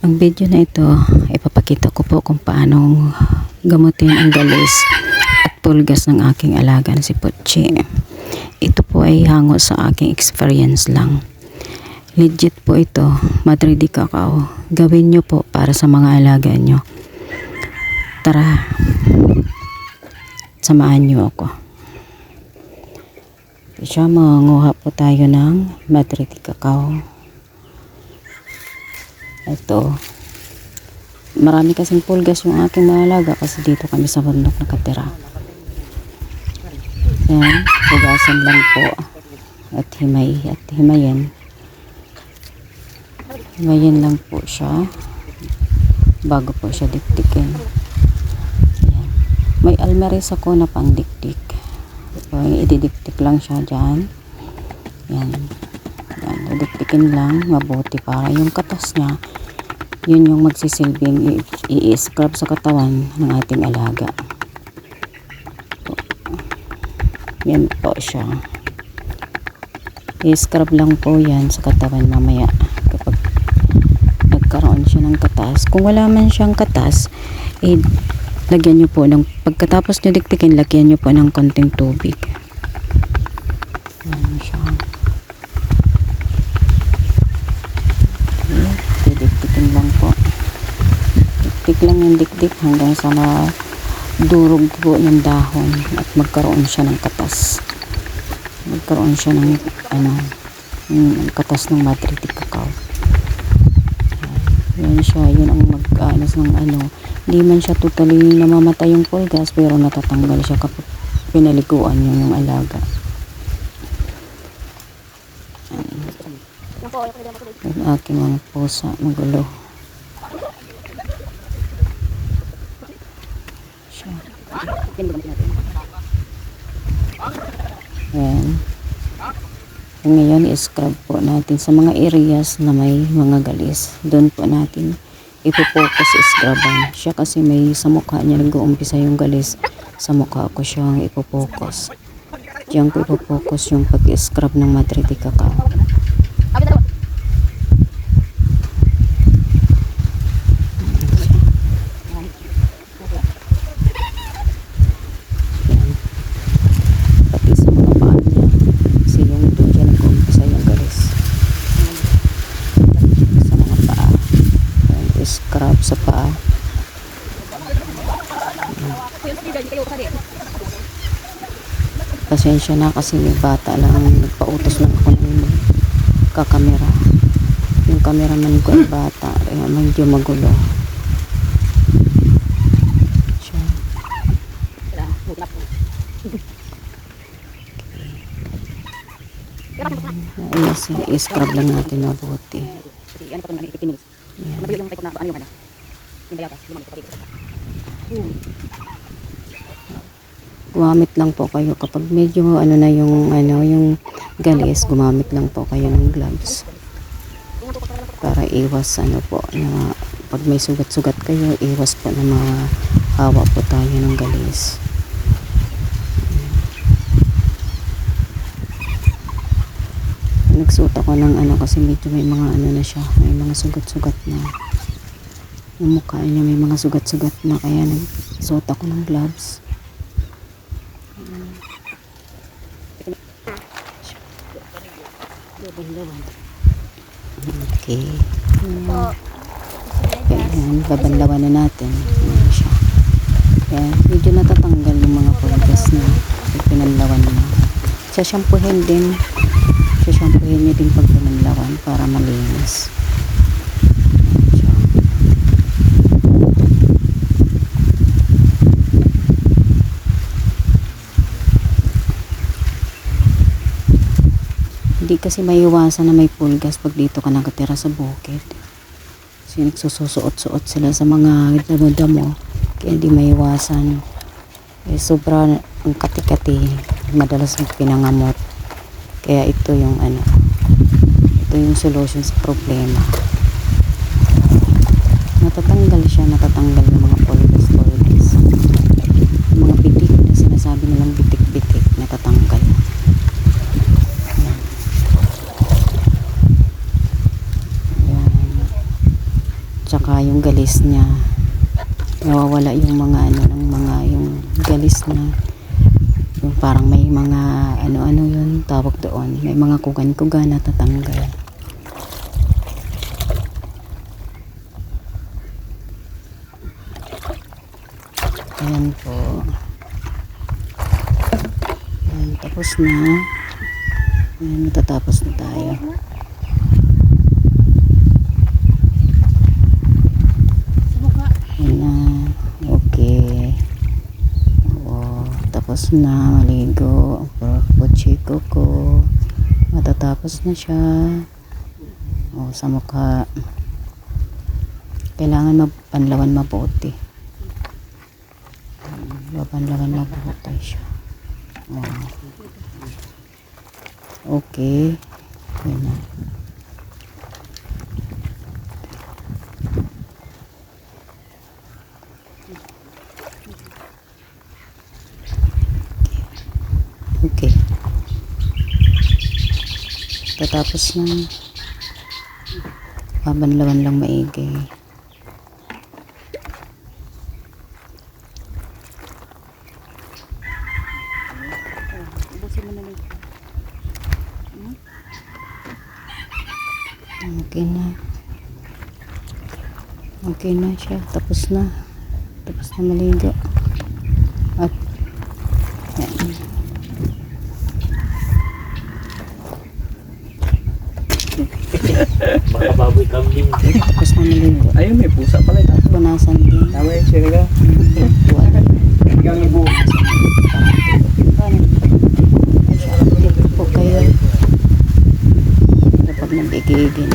Ang video na ito, ipapakita ko po kung paanong gamutin ang galis at pulgas ng aking alaga si Puchi. Ito po ay hango sa aking experience lang. Legit po ito, Madre de Cacao. Gawin nyo po para sa mga alaga nyo. Tara, samahan nyo ako. Siya, manguha po tayo ng Madre de Cacao. Ito. Marami kasing pulgas yung aking mga alaga kasi dito kami sa bundok nakatira. Yan, pugasan lang po. At himay, at himayin. Himayin lang po siya. Bago po siya dikdikin. Yan. May almeris ako na pangdikdik. So, ididikdik lang siya dyan. Yan. Yan, didikdikin lang mabuti para yung katas niya yun yung magsisilbing i-scrub sa katawan ng ating alaga. Po. Yan po siya. I-scrub lang po yan sa katawan mamaya kapag nagkaroon siya ng katas. Kung wala man siyang katas, eh, lagyan nyo po ng, pagkatapos nyo diktikin, lagyan nyo po ng konting tubig. Yan siya. Okay, didikdikin lang po. Dikdik lang yung dikdik hanggang sa madurog po ng dahon at magkaroon siya ng katas. Magkaroon siya ng ano, yung katas ng Madre de Cacao. Yan siya, yun ang mag-anas ng ano. Hindi man siya totally namamatay yung pulgas pero natatanggal siya kapag pinaliguan yung, yung alaga. Yung aking mga pusa magulo. Siya. Ayan. Ngayon, i-scrub po natin sa mga areas na may mga galis. Doon po natin ipopokus i-scruban. Siya kasi may sa mukha niya nag-uumpisa yung galis. Sa mukha ko siyang ipopokus. Diyan ko ipopokus yung pag-scrub ng Madre de Cacao. pati sa mga paa niya kasi yung doon siya nag-umpisa yung galis sa mga paa Ayan, scrub sa paa pasensya na kasi may bata lang nagpautos lang ako ng kakamera. Yung cameraman ko ay bata kaya medyo magulo. Siya. Ayun, i-scrub lang natin mabuti. Gumamit lang po kayo kapag medyo ano na yung ano yung galis, gumamit lang po kayo ng gloves. Para iwas ano po na pag may sugat-sugat kayo, iwas po na mahawa po tayo ng galis. nagsuot ako ng ano kasi medyo may mga ano na siya may mga sugat-sugat na yung mukha niya may mga sugat-sugat na kaya nagsuot ako ng gloves okay. Ayan. Ayan, babanlawan na natin. Ayan siya. Ayan, medyo natatanggal yung mga pulgas na pinanlawan na sasyampuhin din. Sasyampuhin niyo din pag pinanlawan para malinis hindi kasi maiwasan na may pulgas pag dito ka nakatira sa bukid. Kasi nagsusuot-suot sila sa mga damo-damo. Kaya hindi maiwasan. Eh, sobra ang kati-kati. Madalas pinangamot. Kaya ito yung ano ito yung solution sa problema. Natatanggal siya natatanggal yung mga yung mga bitik na sinasabi nilang bitik-bitik natatanggal tsaka yung galis niya. Nawawala yung mga ano ng mga yung galis na yung parang may mga ano-ano yun tawag doon. May mga kugan-kugan na tatanggal. Ayan po. Ayan, tapos na. Ayan, matatapos na tayo Ayan na. Okay. Oo. Tapos na. Maligo. Puchiko ko. Matatapos na siya. O, sa mukha. Kailangan mapanlawan mabuti. Mapanlawan mabuti siya. O. Okay. Na. Okay. Tatapos na. Babanlawan lang maigi. Okay na. Okay na siya. Tapos na. Tapos na maligo. At yan. Baka baboy kambing. Tapos na maligo. Ayun, may pusa pala ito. Punasan din. Tama yun, sir ka. Tuwan. Hanggang ibu. po kayo. Kapag nag-igigin,